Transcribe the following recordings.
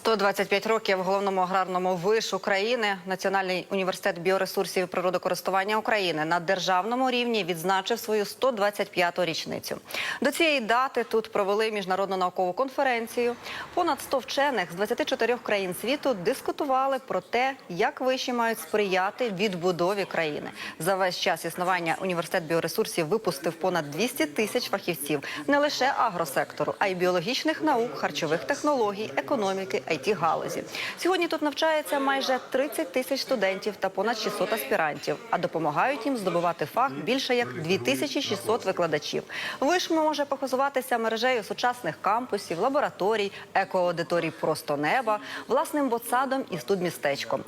125 років головному аграрному виш України Національний університет біоресурсів і природокористування України на державному рівні відзначив свою 125-ту річницю. До цієї дати тут провели міжнародну наукову конференцію. Понад 100 вчених з 24 країн світу дискутували про те, як виші мають сприяти відбудові країни. За весь час існування університет біоресурсів випустив понад 200 тисяч фахівців не лише агросектору, а й біологічних наук, харчових технологій, економіки, it галузі. Сьогодні тут навчається майже 30 тисяч студентів та понад 600 аспірантів, а допомагають їм здобувати фах більше як 2600 викладачів. Виш може похизуватися мережею сучасних кампусів, лабораторій, екоаудиторій просто неба, власним ботсадом і студмістечком.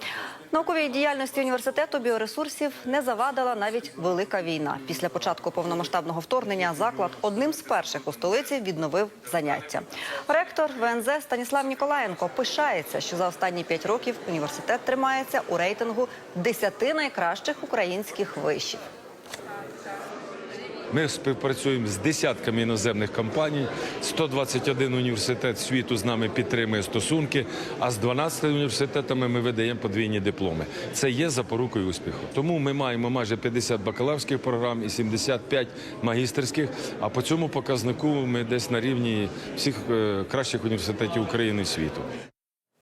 Науковій діяльності університету біоресурсів не завадила навіть велика війна. Після початку повномасштабного вторгнення заклад одним з перших у столиці відновив заняття. Ректор ВНЗ Станіслав Ніколаєнко пишається, що за останні п'ять років університет тримається у рейтингу 10 найкращих українських вишів. Ми співпрацюємо з десятками іноземних компаній. 121 університет світу з нами підтримує стосунки. А з 12 університетами ми видаємо подвійні дипломи. Це є запорукою успіху. Тому ми маємо майже 50 бакалаврських програм і 75 магістерських. А по цьому показнику ми десь на рівні всіх е, кращих університетів України і світу.